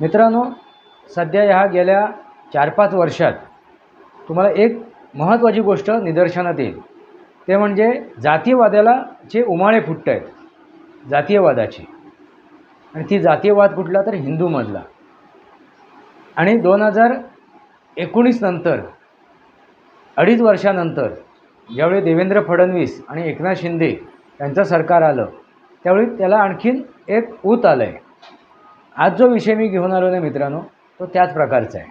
मित्रांनो सध्या ह्या गेल्या चार पाच वर्षात तुम्हाला एक महत्त्वाची गोष्ट निदर्शनात येईल. ते म्हणजे जातीयवादाला जे उमाळे फुटत आहेत जातीयवादाची. आणि ती जातीयवाद कुठला तर हिंदूमधला आणि दोन हजार एकोणीस नंतर अडीच वर्षानंतर ज्यावेळी देवेंद्र फडणवीस आणि एकनाथ शिंदे यांचं सरकार आलं त्यावेळी त्याला आणखीन एक ऊत आलं आहे आज जो विषय मी घेऊन आलो ना मित्रांनो तो त्याच प्रकारचा आहे.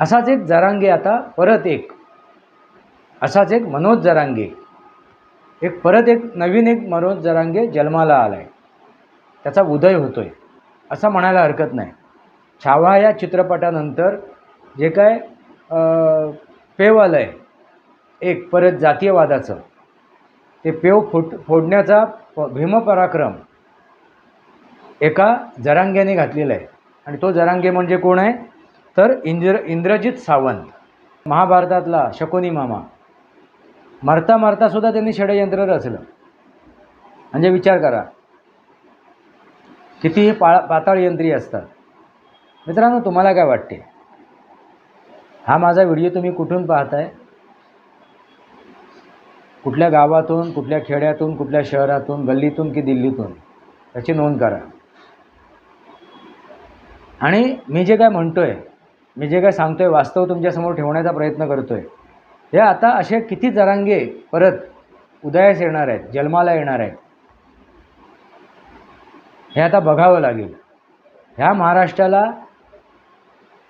असाच एक जरांगे आता परत एक. असाच एक मनोज जरांगे. एक परत एक नवीन एक मनोज जरांगे जन्माला आला आहे त्याचा उदय होतो आहे असं म्हणायला हरकत नाही. छावा या चित्रपटानंतर जे काय पेव आलं आहे एक परत जातीयवादाचं. ते पेव फुट फोडण्याचा प- भीमपराक्रम. एका जरांग्याने घातलेला आहे. आणि तो जरांगे म्हणजे कोण आहे? तर इंद्र इंद्रजित सावंत. महाभारतातला शकुनी मामा. मरता मरतासुद्धा त्यांनी षडयंत्र रचलं. म्हणजे विचार करा. कितीही पा पाताळयंत्री असतात. मित्रांनो तुम्हाला काय वाटते? हा माझा व्हिडिओ तुम्ही कुठून पाहताय? कुठल्या गावातून कुठल्या खेड्यातून कुठल्या शहरातून गल्लीतून की दिल्लीतून? त्याची नोंद करा. आणि मी जे काय म्हणतो आहे मी जे काय सांगतो आहे वास्तव तुमच्यासमोर ठेवण्याचा प्रयत्न करतो आहे हे आता असे किती जरांगे परत उदयास येणार आहेत जन्माला येणार आहेत. हे आता बघावं लागेल. ह्या महाराष्ट्राला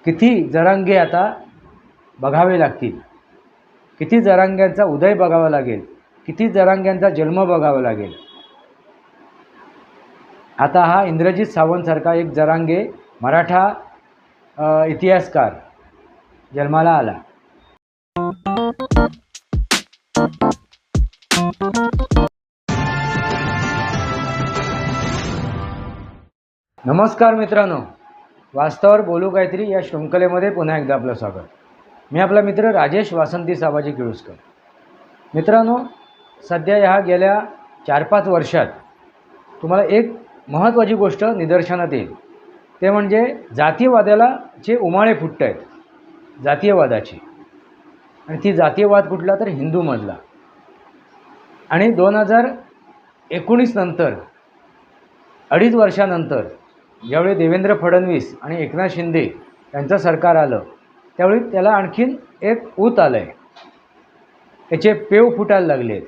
किती जरांगे आता बघावे लागतील. किती जरांग्यांचा उदय बघावा लागेल. किती जरांग्यांचा जन्म बघावा लागेल. आता हा इंद्रजित सावंतसारखा एक जरांगे मराठा इतिहासकार जन्माला आला. नमस्कार मित्रांनो. वास्तवावर बोलू काहीतरी या शृंखलेमध्ये पुन्हा एकदा आपलं स्वागत. मी आपला मित्र राजेश वासंती साबाजी किळुसकर. मित्रांनो सध्या ह्या गेल्या चार पाच वर्षात तुम्हाला एक महत्त्वाची गोष्ट निदर्शनात येईल. ते म्हणजे जातीयवादाला जे उमाळे फुटत आहेत जातीयवादाची. आणि ती जातीयवाद कुठला तर हिंदूमधला. आणि दोन हजार एकोणीस नंतर अडीच वर्षानंतर ज्यावेळी देवेंद्र फडणवीस आणि एकनाथ शिंदे यांचं सरकार आलं त्यावेळी त्याला आणखीन एक ऊत आलं आहे त्याचे पेव फुटायला लागले आहेत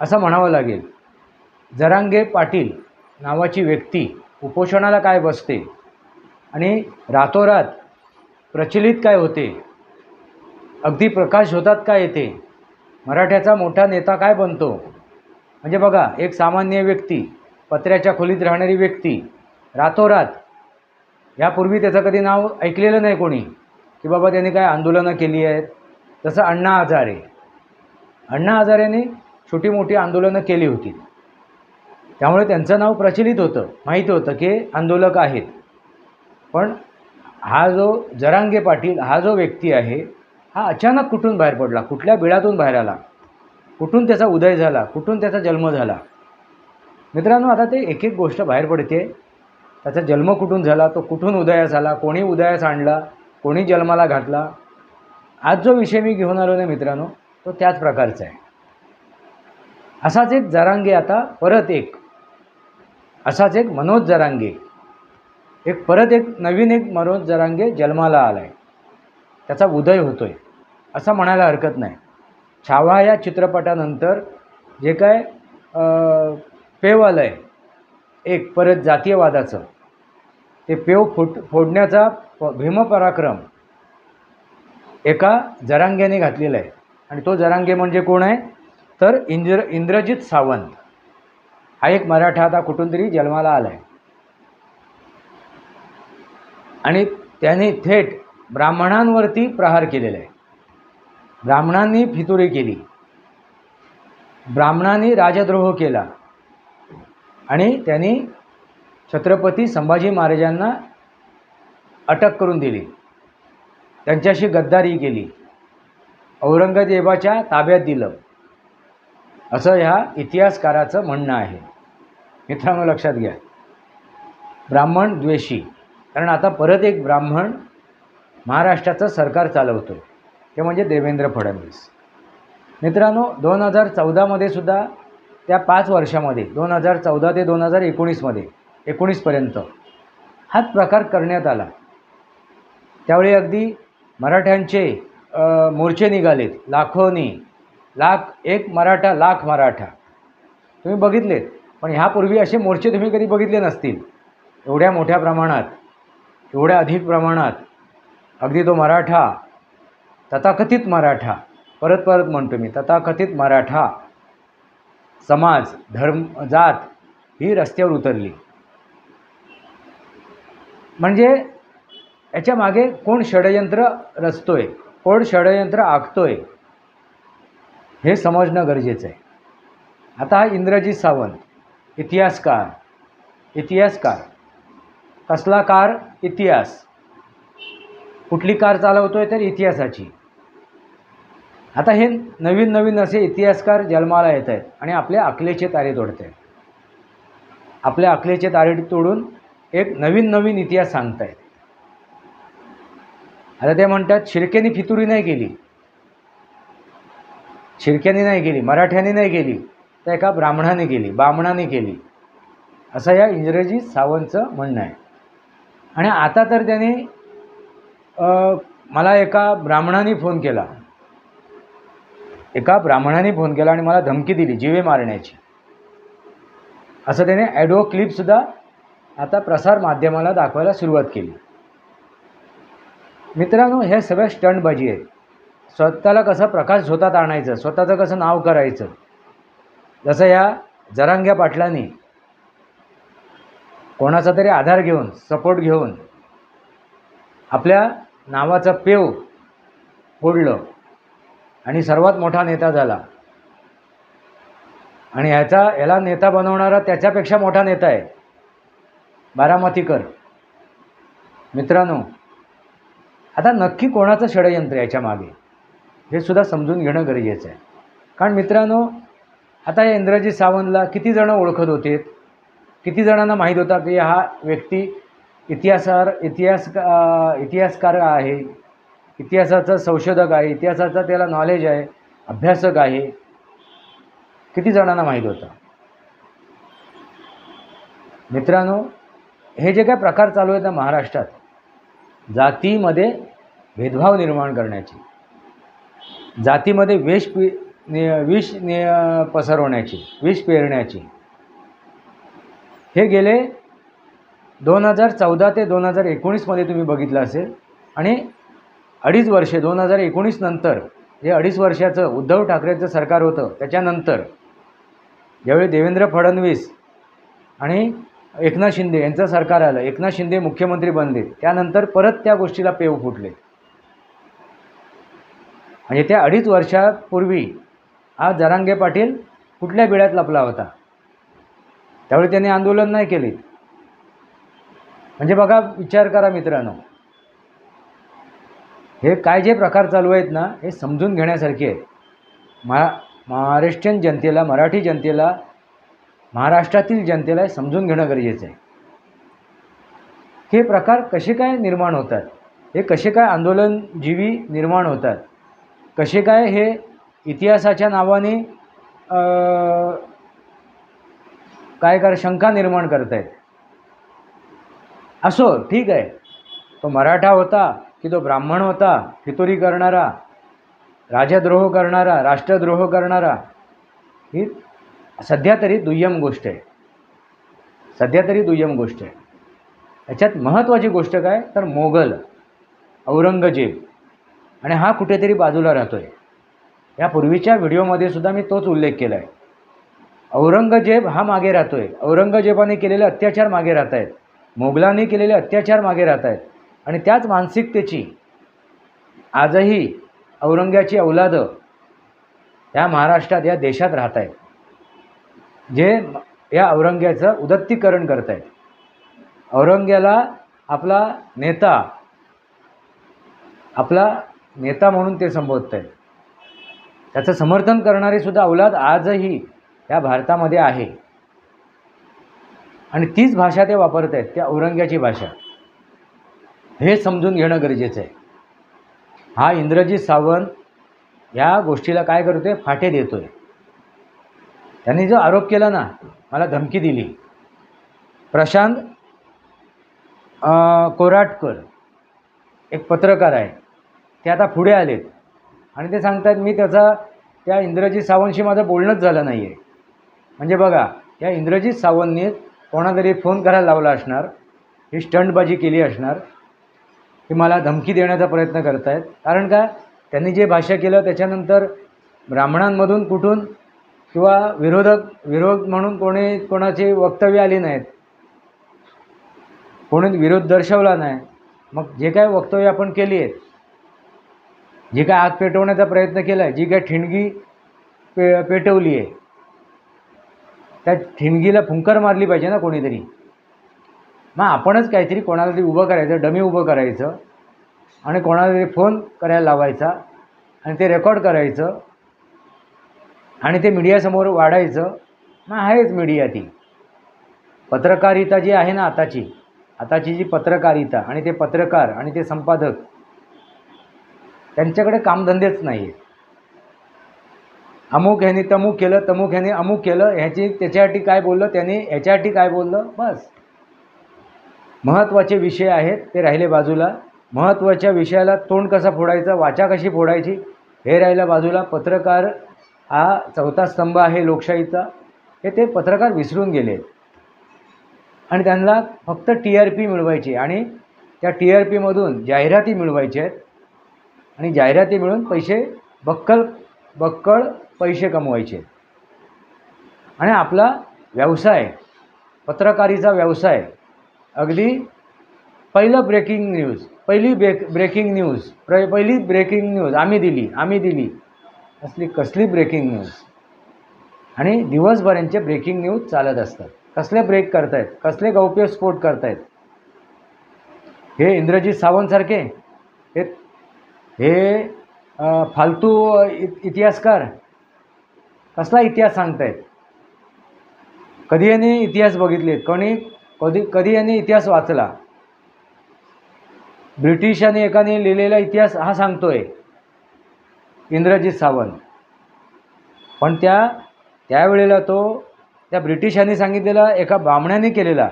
असं म्हणावं लागेल. जरांगे पाटील नावाची व्यक्ती उपोषणाला काय बसते? आणि रातोरात प्रचलित काय होते? अगदी प्रकाश होतात काय येते? मराठ्याचा मोठा नेता काय बनतो? म्हणजे बघा एक सामान्य व्यक्ती पत्र्याच्या खोलीत राहणारी व्यक्ती रातोरात. यापूर्वी त्याचं कधी नाव ऐकलेलं नाही कोणी? की बाबा त्यांनी काय आंदोलनं केली आहेत? तसं अण्णा हजारे अण्णा हजारेने छोटी मोठी आंदोलनं केली होती. त्यामुळे त्यांचं नाव प्रचलित होतं. माहीत होतं की आंदोलक आहेत. पण हा जो जरांगे पाटील हा जो व्यक्ती आहे हा अचानक कुठून बाहेर पडला? कुठल्या बिळातून बाहेर आला? कुठून त्याचा उदय झाला? कुठून त्याचा जन्म झाला? मित्रांनो आता ते एक एक गोष्ट बाहेर पडते. त्याचा जन्म कुठून झाला? तो कुठून उदयास आला? कोणी उदयास आणला? कोणी जन्माला घातला? आज जो विषय मी घेऊन आलो ना मित्रांनो तो त्याच प्रकारचा आहे. असाच एक जरांगे आता परत एक. असाच एक मनोज जरांगे. एक परत एक नवीन एक मनोज जरांगे जन्माला आला आहे त्याचा उदय होतो आहे असं म्हणायला हरकत नाही. छावा या चित्रपटानंतर जे काय अ, पेव आलं आहे एक परत जातीयवादाचं ते पेव फुट फोडण्याचा प- भीमपराक्रम एका जरांग्याने घातलेला आहे आणि तो जरांगे म्हणजे कोण आहे? तर इंद्र इंद्रजित सावंत. हा एक मराठा आता कुठून तरी जन्माला आला आहे आणि त्याने थेट ब्राह्मणांवरती प्रहार केलेला आहे. ब्राह्मणांनी फितुरी केली. ब्राह्मणांनी राजद्रोह केला. आणि त्यांनी छत्रपती संभाजी महाराजांना अटक करून दिली. त्यांच्याशी गद्दारी केली. औरंगजेबाच्या ताब्यात दिलं. असं ह्या इतिहासकाराचं म्हणणं आहे. मित्रांनो लक्षात घ्या. ब्राह्मण द्वेषी. कारण आता परत एक ब्राह्मण महाराष्ट्राचं सरकार चालवतो ते म्हणजे देवेंद्र फडणवीस. मित्रांनो दोन हजार चौदामध्ये सुद्धा त्या पाच वर्षामध्ये दोन हजार चौदा ते दोन हजार एकोणीसमध्ये एकोणीसपर्यंत हाच प्रकार करण्यात आला. त्यावेळी अगदी मराठ्यांचे मोर्चे निघालेत. लाखोनी लाख एक मराठा लाख मराठा. तुम्ही बघितलेत पण ह्यापूर्वी असे मोर्चे तुम्ही कधी बघितले नसतील. एवढ्या मोठ्या प्रमाणात एवढ्या अधिक प्रमाणात. अगदी तो मराठा तथाकथित मराठा. परत परत म्हणतो मी तथाकथित मराठा. समाज धर्म जात ही रस्त्यावर उतरली. म्हणजे याच्या मागे कोण षडयंत्र रचतोय कोण षडयंत्र आखतोय हे समजणं गरजेचं आहे. आता हा इंद्रजित सावंत इतिहासकार इतिहासकार कसला कार इतिहास. कुठली कार चालवतोय तर इतिहासाची. आता हे नवीन नवीन असे इतिहासकार जन्माला येत आहेत आणि आपल्या अकलेचे तारे तोडत आहेत. आपल्या अकलेचे तारे तोडून एक नवीन नवीन इतिहास सांगतायत. आता ते म्हणतात शिरकेने फितुरी नाही केली. शिर्क्याने नाही केली मराठ्याने नाही केली तर एका ब्राह्मणाने केली बामणाने केली असं या इंग्रजी सावंतचं म्हणणं आहे. आणि आता तर त्याने मला एका ब्राह्मणाने फोन केला. एका ब्राह्मणाने फोन केला आणि मला धमकी दिली जीवे मारण्याची. असं त्याने ॲडो क्लिपसुद्धा आता प्रसार माध्यमाला दाखवायला सुरुवात केली. मित्रांनो हे सगळं स्टंटबाजी आहे. स्वतःला कसं प्रकाश झोतात आणायचं स्वतःचं कसं नाव करायचं? जसं या जरांग्या पाटलांनी कोणाचा तरी आधार घेऊन सपोर्ट घेऊन आपल्या नावाचा पेव फोडलं आणि सर्वात मोठा नेता झाला. आणि ह्याचा याला नेता बनवणारा त्याच्यापेक्षा मोठा नेता आहे बारामतीकर. मित्रांनो आता नक्की कोणाचं षडयंत्र याच्या मागे? हे सुद्धा समजून घेणं गरजेचं आहे. कारण मित्रांनो आता या इंद्रजी सावंतला किती जणं ओळखत होते? किती जणांना माहीत होता की हा व्यक्ती इतिहासावर इतिहास इतिहासकार आहे इतिहासाचा संशोधक आहे इतिहासाचा त्याला नॉलेज आहे अभ्यासक आहे. किती जणांना माहीत होता? मित्रांनो हे जे काय प्रकार चालू आहेत ना महाराष्ट्रात जातीमध्ये भेदभाव निर्माण करण्याची जातीमध्ये वेष पि नि- विष नि पसरवण्याची विष पेरण्याची. हे गेले दोन हजार चौदा ते दोन हजार एकोणीसमध्ये तुम्ही बघितलं असेल. आणि अडीच वर्षे दोन हजार एकोणीस नंतर जे अडीच वर्षाचं उद्धव ठाकरेचं सरकार होतं त्याच्यानंतर ज्यावेळी देवेंद्र फडणवीस आणि एकनाथ शिंदे यांचं सरकार आलं. एकनाथ शिंदे मुख्यमंत्री बनले. त्यानंतर परत त्या गोष्टीला पेव फुटले. म्हणजे त्या अडीच वर्षापूर्वी हा जरांगे पाटील कुठल्या बिळ्यात लपला होता? त्यावेळी त्यांनी आंदोलन नाही केले म्हणजे बघा विचार करा मित्रांनो. हे काय जे प्रकार चालू आहेत ना हे समजून घेण्यासारखे आहेत. महा महाराष्ट्रीयन जनतेला मराठी जनतेला महाराष्ट्रातील जनतेला समजून घेणं गरजेचं आहे. हे प्रकार कसे काय निर्माण होतात? हे कसे काय आंदोलनजीवी निर्माण होतात? कसे काय हे इतिहासाच्या नावाने काय कर शंका निर्माण करत आहेत असो ठीक आहे. तो मराठा होता की तो ब्राह्मण होता फितुरी करणारा राजद्रोह करणारा राष्ट्रद्रोह करणारा ही सध्या तरी दुय्यम गोष्ट आहे. सध्या तरी दुय्यम गोष्ट आहे. याच्यात महत्त्वाची गोष्ट काय? तर मोगल औरंगजेब. आणि हा कुठेतरी बाजूला राहतो आहे या पूर्वीच्या व्हिडिओमध्ये सुद्धा मी तोच उल्लेख केला आहे औरंगजेब हा मागे राहतो आहे औरंगजेबाने केलेले अत्याचार मागे राहत आहेत मोगलांनी केलेले अत्याचार मागे राहत आहेत आणि त्याच मानसिकतेची आजही औरंग्याची औलादं या महाराष्ट्रात या देशात राहत आहेत जे या औरंग्याचं उदत्तीकरण करत आहेत औरंग्याला आपला नेता आपला नेता म्हणून ते संबोधत आहेत त्याचं समर्थन करणारी सुद्धा औलाद आजही या भारतामध्ये आहे. आणि तीच भाषा ते वापरत आहेत त्या औरंग्याची भाषा. हे समजून घेणं गरजेचं आहे हा इंद्रजित सावंत या गोष्टीला काय करतोय? फाटे देतोय. त्यांनी जो आरोप केला ना मला धमकी दिली. प्रशांत कोराटकर एक पत्रकार आहे ते आता पुढे आलेत. आणि ते सांगतात मी त्याचा त्या इंद्रजित सावंतशी माझं बोलणंच झालं नाही आहे म्हणजे बघा या इंद्रजित सावंतने कोणातरी फोन करायला लावला असणार ही स्टंटबाजी केली असणार की मला धमकी देण्याचा प्रयत्न करतायत. कारण का? त्यांनी जे भाष्य केलं त्याच्यानंतर ब्राह्मणांमधून कुठून किंवा विरोधक विरोध म्हणून कोणी कोणाची वक्तव्य आली नाहीत कोणी विरोध दर्शवला नाही मग जे काय वक्तव्य आपण केली आहेत जी काय आग पेटवण्याचा प्रयत्न केला आहे जी काय ठिणगी पे पेटवली आहे त्या ठिणगीला फुंकर मारली पाहिजे ना कोणीतरी. मग आपणच काहीतरी कोणाला तरी उभं करायचं डमी उभं करायचं आणि कोणाला तरी फोन करायला लावायचा आणि ते रेकॉर्ड करायचं आणि ते मीडियासमोर वाढायचं. मग आहेच मीडिया ती. पत्रकारिता जी आहे ना आताची आताची जी पत्रकारिता आणि ते पत्रकार आणि ते संपादक त्यांच्याकडे कामधंदेच नाही आहे अमुक ह्याने तमुक केलं तमुक ह्याने अमुक केलं ह्याची त्याच्यासाठी काय बोललं त्याने ह्याच्यासाठी काय बोललं बस. महत्त्वाचे विषय आहेत ते राहिले बाजूला. महत्त्वाच्या विषयाला तोंड कसा फोडायचं वाचा कशी फोडायची हे राहिलं बाजूला. पत्रकार हा चौथा स्तंभ आहे लोकशाहीचा. हे ते पत्रकार विसरून गेले. आणि त्यांना फक्त टी आर पी मिळवायची आणि त्या टी आर पीमधून जाहिराती मिळवायच्या आहेत. आणि जाहिराती मिळून पैसे बक्कल बक्कळ पैसे कमवायचे. आणि आपला व्यवसाय पत्रकारीचा व्यवसाय अगदी पहिलं ब्रेकिंग न्यूज पहिली ब्रेक ब्रेकिंग न्यूज प्र पहिली ब्रेकिंग न्यूज आम्ही दिली आम्ही दिली असली कसली ब्रेकिंग न्यूज आणि दिवसभरांचे ब्रेकिंग न्यूज चालत असतात. कसले ब्रेक करतायत? कसले गौप्यस्फोट करतायत? हे इंद्रजित सावंतसारखे हे हे फालतू इ- इतिहासकार कसला इतिहास सांगतायत? कधी यांनी इतिहास बघितले? कोणी कधी कधी यांनी इतिहास वाचला? ब्रिटिशांनी एकाने लिहिलेला इतिहास हा सांगतोय इंद्रजित सावंत. पण त्या त्यावेळेला तो त्या ब्रिटिशांनी सांगितलेला एका बामण्याने केलेला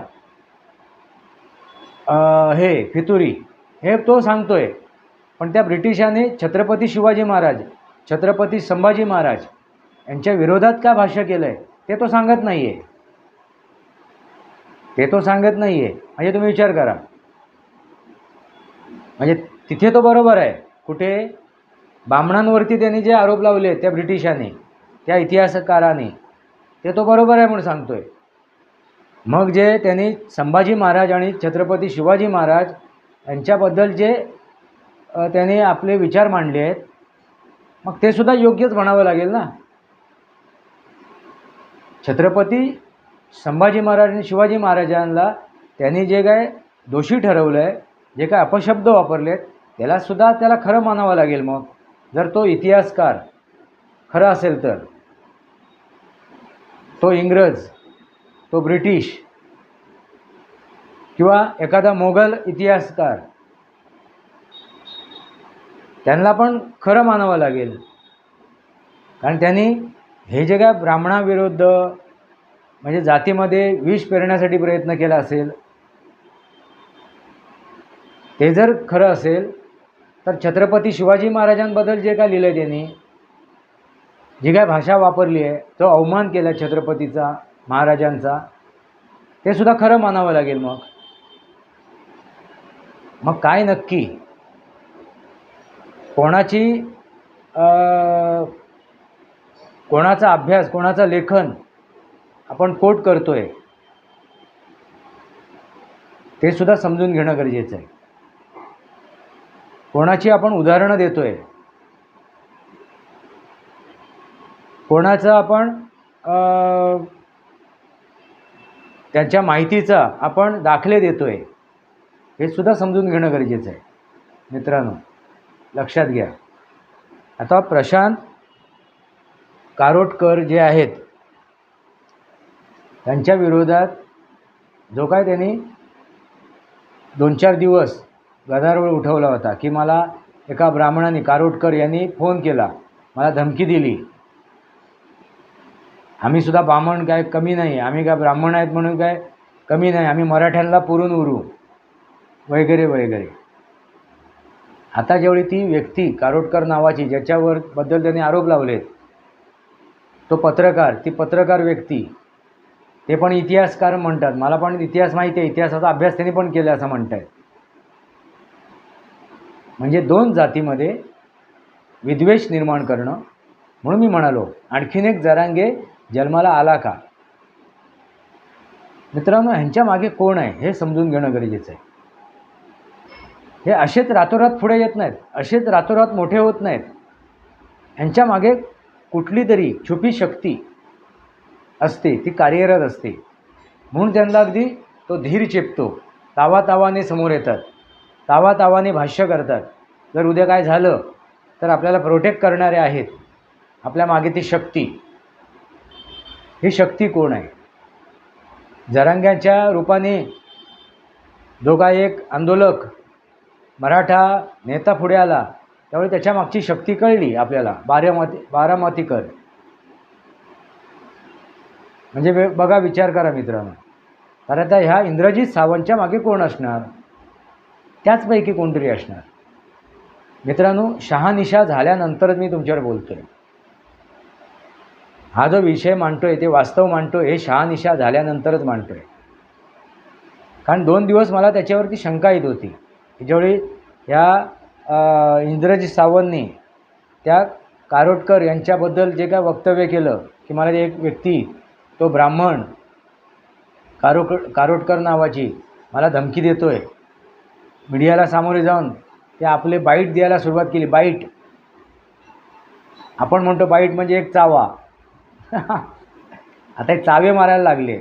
हे फितुरी हे तो सांगतोय. पण त्या ब्रिटिशांनी छत्रपती शिवाजी महाराज छत्रपती संभाजी महाराज यांच्या विरोधात का भाष्य केलं आहे ते तो सांगत नाही आहे ते तो सांगत नाही आहे म्हणजे तुम्ही विचार करा. म्हणजे तिथे तो बरोबर आहे. कुठे? बामणांवरती त्यांनी जे आरोप लावले त्या ब्रिटिशांनी त्या इतिहासकाराने ते तो बरोबर आहे म्हणून सांगतोय. मग जे त्यांनी संभाजी महाराज आणि छत्रपती शिवाजी महाराज यांच्याबद्दल जे त्याने आपले विचार मांडले आहेत. मग ते सुद्धा योग्यच म्हणावं लागेल ना? छत्रपती संभाजी महाराज आणि शिवाजी महाराजांना त्यांनी जे काय दोषी ठरवलं आहे जे काय अपशब्द वापरलेत त्यालासुद्धा त्याला खरं मानावं लागेल मग. जर तो इतिहासकार खरा असेल तर. तो इंग्रज तो ब्रिटिश किंवा एखादा मोगल इतिहासकार त्यांना पण खरं मानावं लागेल. कारण त्यांनी हे जे काय ब्राह्मणाविरुद्ध म्हणजे जातीमध्ये विष पेरण्यासाठी प्रयत्न केला असेल ते जर खरं असेल तर छत्रपती शिवाजी महाराजांबद्दल जे काय लिहिलं त्यांनी जी काय भाषा वापरली आहे तो अवमान केला छत्रपतीचा महाराजांचा ते सुद्धा खरं मानावं लागेल मग. मग काय नक्की? कोणाची कोणाचा अभ्यास कोणाचं लेखन आपण कोट आहे ते सुद्धा समजून घेणं गरजेचं आहे. कोणाची आपण उदाहरणं देतो आहे कोणाचं आपण त्यांच्या माहितीचा आपण दाखले देतो आहे हे सुद्धा समजून घेणं गरजेचं आहे मित्रांनो. लक्षात घ्या. आता प्रशांत कारोटकर जे आहेत त्यांच्या विरोधात जो काय त्यांनी दोन चार दिवस गदारोळ उठवला होता की मला एका ब्राह्मणाने कारोटकर यांनी फोन केला मला धमकी दिली. आम्ही सुद्धा ब्राह्मण काय कमी नाही आम्ही काय ब्राह्मण आहेत म्हणून काय कमी नाही आम्ही मराठ्यांना पुरून उरू. वगैरे वगैरे. आता जेवढी ती व्यक्ती कारोटकर नावाची ज्याच्यावर बद्दल त्यांनी आरोप लावलेत तो पत्रकार ती पत्रकार व्यक्ती ते पण इतिहासकार म्हणतात. मला पण इतिहास माहिती आहे इतिहासाचा अभ्यास त्यांनी पण केला असं म्हणत आहे म्हणजे दोन जातीमध्ये विद्वेष निर्माण करणं म्हणून मी म्हणालो. आणखीन एक जरांगे जन्माला आला का? मित्रांनो ह्यांच्या मागे कोण आहे हे समजून घेणं गरजेचं आहे. हे असेच रातोरात पुढे येत नाहीत. असेच रातोरात मोठे होत नाहीत. ह्यांच्या मागे कुठली तरी छुपी शक्ती असते ती कार्यरत असते. म्हणून त्यांना अगदी तो धीर चेपतो. तावातावाने समोर येतात. तावातावाने भाष्य करतात. जर उद्या काय झालं तर आपल्याला प्रोटेक्ट करणारे आहेत. आपल्या मागे ती शक्ती. ही शक्ती कोण आहे? जरांग्याच्या रूपाने जो काय एक आंदोलक मराठा नेता पुढे आला त्यामुळे त्याच्या मागची शक्ती कळली आपल्याला बारामती बारामतीकर. म्हणजे बघा विचार करा मित्रांनो. तर आता ह्या इंद्रजित सावंतच्या मागे कोण असणार? त्याचपैकी कोणतरी असणार. मित्रांनो शहानिशा झाल्यानंतरच मी तुमच्यावर बोलतो आहे हा जो विषय मांडतोय ते वास्तव मांडतोय हे शहानिशा झाल्यानंतरच मांडतोय. कारण दोन दिवस मला त्याच्यावरती शंका येत होती. ज्यावेळी ह्या इंद्रजित सावंतने त्या कारोटकर यांच्याबद्दल जे काय वक्तव्य केलं की मला एक व्यक्ती तो ब्राह्मण कारोक कारोटकर नावाची मला धमकी देतोय. मीडियाला सामोरे जाऊन ते आपले बाईट द्यायला सुरुवात केली. बाईट. आपण म्हणतो बाईट म्हणजे एक चावा. आता एक चावे मारायला लागले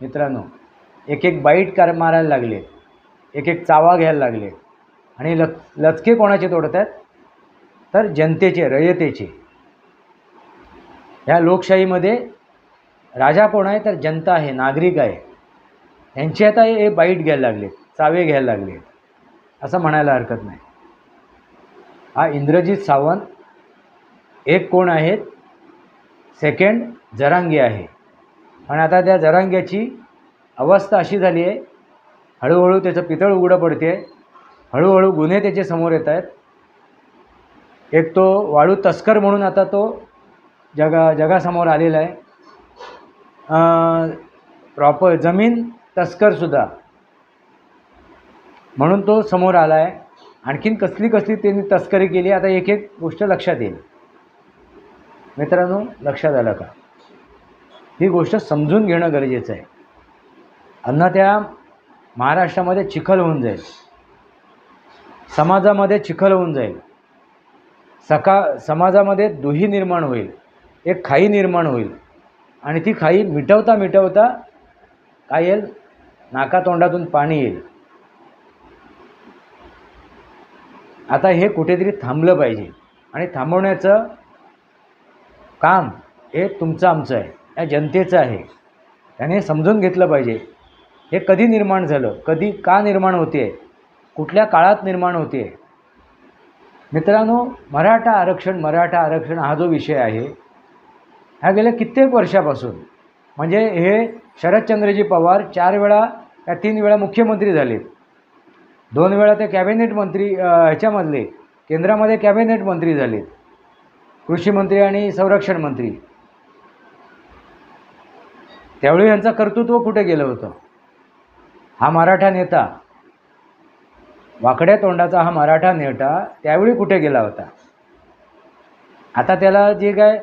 मित्रांनो. एक एक बाईट कार मारायला लागले. एक एक चावा घ्यायला लागले. आणि लच लचके कोणाचे तोडत आहेत तर जनतेचे रयतेचे. ह्या लोकशाहीमध्ये राजा कोण आहे? तर जनता आहे नागरिक आहे. यांचे आता हे बाईट घ्यायला लागले चावे घ्यायला लागले. असं म्हणायला हरकत नाही. हा इंद्रजित सावंत एक कोण आहेत? सेकंड जरांगे आहे. आणि आता त्या जरांग्याची अवस्था अशी झाली आहे हळूहळू त्याचं पितळ उघडं पडते. हळूहळू गुन्हे त्याचे समोर येत आहेत एक तो वाळू तस्कर म्हणून आता तो जगा जगासमोर आलेला आहे. प्रॉपर जमीन तस्करसुद्धा म्हणून तो समोर आला आहे. आणखीन कसली कसली त्यांनी तस्करी केली आता एक एक गोष्ट लक्षात येईल. मित्रांनो लक्षात आलं का? ही गोष्ट समजून घेणं गरजेचं आहे. अन्ना त्या महाराष्ट्रामध्ये चिखल होऊन जाईल. समाजामध्ये चिखल होऊन जाईल. सका समाजामध्ये दुही निर्माण होईल. एक खाई निर्माण होईल. आणि ती खाई मिटवता मिटवता काय येईल नाकातोंडातून पाणी येईल. आता हे कुठेतरी थांबलं पाहिजे. आणि थांबवण्याचं काम हे तुमचं आमचं आहे. या जनतेचं आहे. त्याने समजून घेतलं पाहिजे. हे कधी निर्माण झालं? कधी का निर्माण होते कुठल्या काळात निर्माण होते मित्रांनो मराठा आरक्षण मराठा आरक्षण हा जो विषय आहे हा गेल्या कित्येक वर्षापासून म्हणजे हे शरदचंद्रजी पवार चार वेळा या तीन वेळा मुख्यमंत्री झालेत. दोन वेळा ते कॅबिनेट मंत्री ह्याच्यामधले केंद्रामध्ये कॅबिनेट मंत्री झालेत. कृषी मंत्री आणि संरक्षण मंत्री. त्यावेळी यांचं कर्तृत्व कुठे गेलं होतं? हा मराठा नेता. वाकड्या तोंडाचा हा मराठा नेता त्यावेळी कुठे गेला होता? आता त्याला जे काय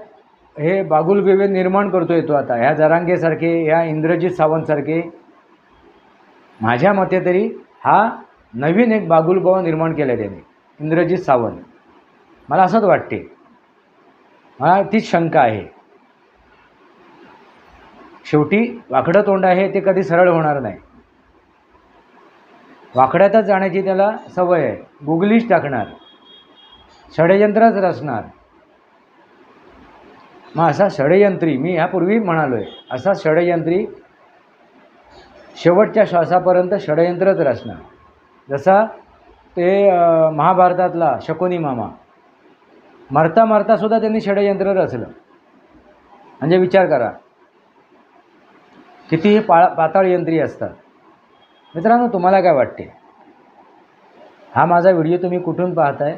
हे बागुल बेवे निर्माण करतो येतो आता ह्या जरांगेसारखे ह्या इंद्रजित सावंतसारखे. माझ्या मते तरी हा नवीन एक बागुलबावा निर्माण केला आहे त्याने इंद्रजित सावंत. मला असंच वाटते. मला तीच शंका आहे. शेवटी वाकडं तोंड आहे ते कधी सरळ होणार नाही. वाकड्यातच जाण्याची त्याला सवय आहे. गुगलीच टाकणार. षडयंत्रच रचणार. मग असा षडयंत्री मी ह्यापूर्वी म्हणालो आहे असा षडयंत्री शेवटच्या श्वासापर्यंत षडयंत्रच रचणार. जसा ते महाभारतातला शकुनी मामा मरता मरतासुद्धा त्यांनी षडयंत्र रचलं. म्हणजे विचार करा. कितीही पा पाताळ यंत्री असतात. मित्रांनो तुम्हाला काय वाटते? हा माझा व्हिडिओ तुम्ही कुठून पाहताय?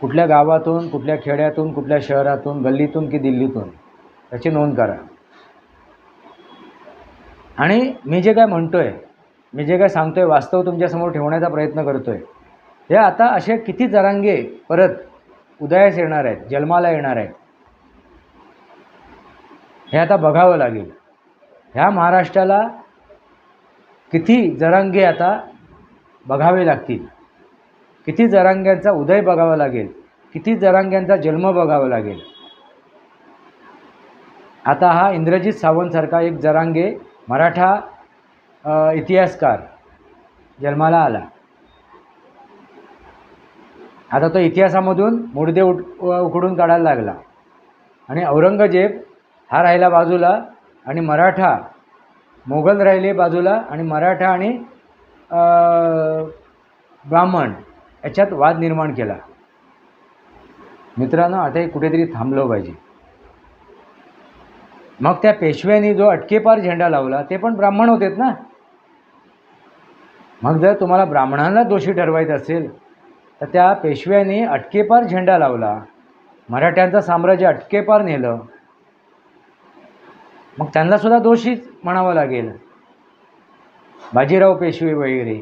कुठल्या गावातून कुठल्या खेड्यातून कुठल्या शहरातून गल्लीतून की दिल्लीतून? याची नोंद करा. आणि मी जे काय म्हणतोय मी जे काय सांगतोय वास्तव तुमच्यासमोर ठेवण्याचा प्रयत्न करतोय हे आता असे किती जरांगे परत उदयास येणार आहेत जन्माला येणार आहेत हे आता बघावं लागेल. ह्या महाराष्ट्राला किती जरांगे आता बघावे लागतील? किती जरांग्यांचा उदय बघावा लागेल? किती जरांग्यांचा जन्म बघावा लागेल? आता हा इंद्रजित सावंतसारखा एक जरांगे मराठा इतिहासकार जन्माला आला. आता तो इतिहासामधून मुडदे उठ उकडून काढायला लागला. आणि औरंगजेब हा राहिला बाजूला आणि मराठा मोगल राहिले बाजूला आणि मराठा आणि ब्राह्मण याच्यात वाद निर्माण केला. मित्रांनो आता हे कुठेतरी थांबलं पाहिजे. मग त्या पेशव्यांनी जो अटकेपार झेंडा लावला ते पण ब्राह्मण होतेत ना? मग जर तुम्हाला ब्राह्मणांना दोषी ठरवायचं असेल तर त्या पेशव्यांनी अटकेपार झेंडा लावला मराठ्यांचं साम्राज्य अटकेपार नेलं मग त्यांना सुद्धा दोषीच म्हणावं लागेल. बाजीराव पेशवे वगैरे.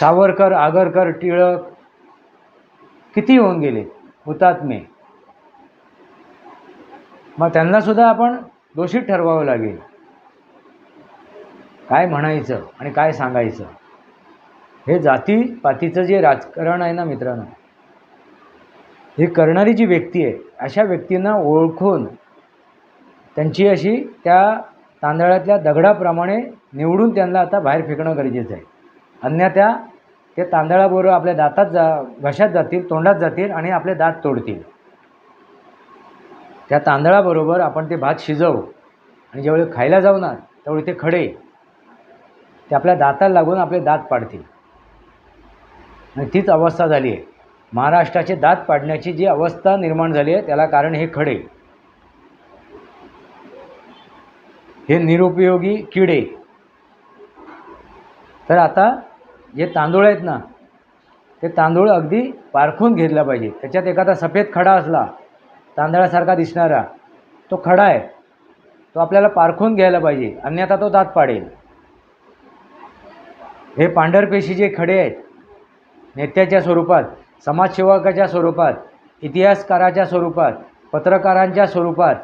सावरकर आगरकर टिळक किती होऊन गेले? हुतात्मे मग त्यांना सुद्धा आपण दोषी ठरवावं लागेल. काय म्हणायचं आणि काय सांगायचं? हे जातीपातीचं जे राजकारण आहे ना मित्रांनो हे करणारी जी व्यक्ती आहे अशा व्यक्तींना ओळखून त्यांची अशी त्या तांदळातल्या दगडाप्रमाणे निवडून त्यांना आता बाहेर फेकणं गरजेचं आहे. अन्यथा ते तांदळाबरोबर आपल्या दातात जा घशात जातील तोंडात जातील आणि आपले दात तोडतील. त्या तांदळाबरोबर आपण ते भात शिजवू आणि ज्यावेळी खायला जाऊ ना त्यावेळी ते खडे ते आपल्या दाताला लागून आपले दात पाडतील. आणि तीच अवस्था झाली आहे. महाराष्ट्राचे दात पाडण्याची जी अवस्था निर्माण झाली आहे त्याला कारण हे खडे. हे निरुपयोगी किडे. तर आता जे तांदूळ आहेत ना ते तांदूळ अगदी पारखून घेतला पाहिजे. त्याच्यात एखादा सफेद खडा असला तांदळासारखा दिसणारा तो खडा आहे तो आपल्याला पारखून घ्यायला पाहिजे. अन्यथा तो दात पाडेल. हे पांढरपेशी जे खडे आहेत नेत्याच्या स्वरूपात समाजसेवकाच्या स्वरूपात इतिहासकाराच्या स्वरूपात पत्रकारांच्या स्वरूपात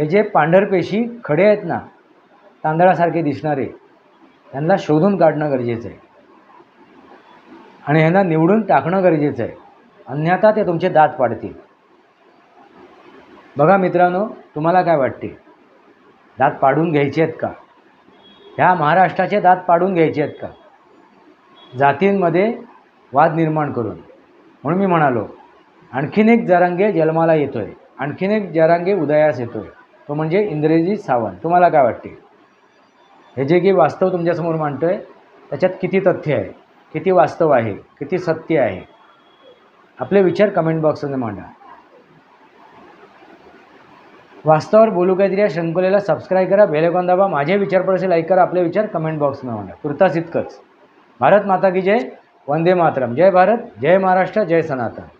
हे जे पांढरपेशी खडे आहेत ना तांदळासारखे दिसणारे त्यांना शोधून काढणं गरजेचं आहे. आणि ह्यांना निवडून टाकणं गरजेचं आहे. अन्यथा ते तुमचे दात पाडतील. बघा मित्रांनो तुम्हाला काय वाटते? दात पाडून घ्यायचे आहेत का? ह्या महाराष्ट्राचे दात पाडून घ्यायचे आहेत का? जातींमध्ये वाद निर्माण करून. म्हणून मी म्हणालो आणखीन एक जरांगे जन्माला येतोय. आणखीन एक जरांगे उदयास येतोय. तो म्हणजे इंद्रजी सावंत. तुम्हाला काय वाटते? हे जे की वास्तव तुमच्यासमोर मांडतो आहे त्याच्यात किती तथ्य आहे? किती वास्तव आहे? किती सत्य आहे? आपले विचार कमेंट बॉक्समध्ये मांडा. वास्तवावर बोलू काहीतरी या शंकुलेला सबस्क्राईब करा बेलेकॉन दाबा माझे विचार पडसे लाईक करा आपले विचार कमेंट बॉक्समध्ये मांडा. तुर्तास इतकंच. भारत माता की जय वंदे मातरम. जय भारत जय महाराष्ट्र जय सनातन.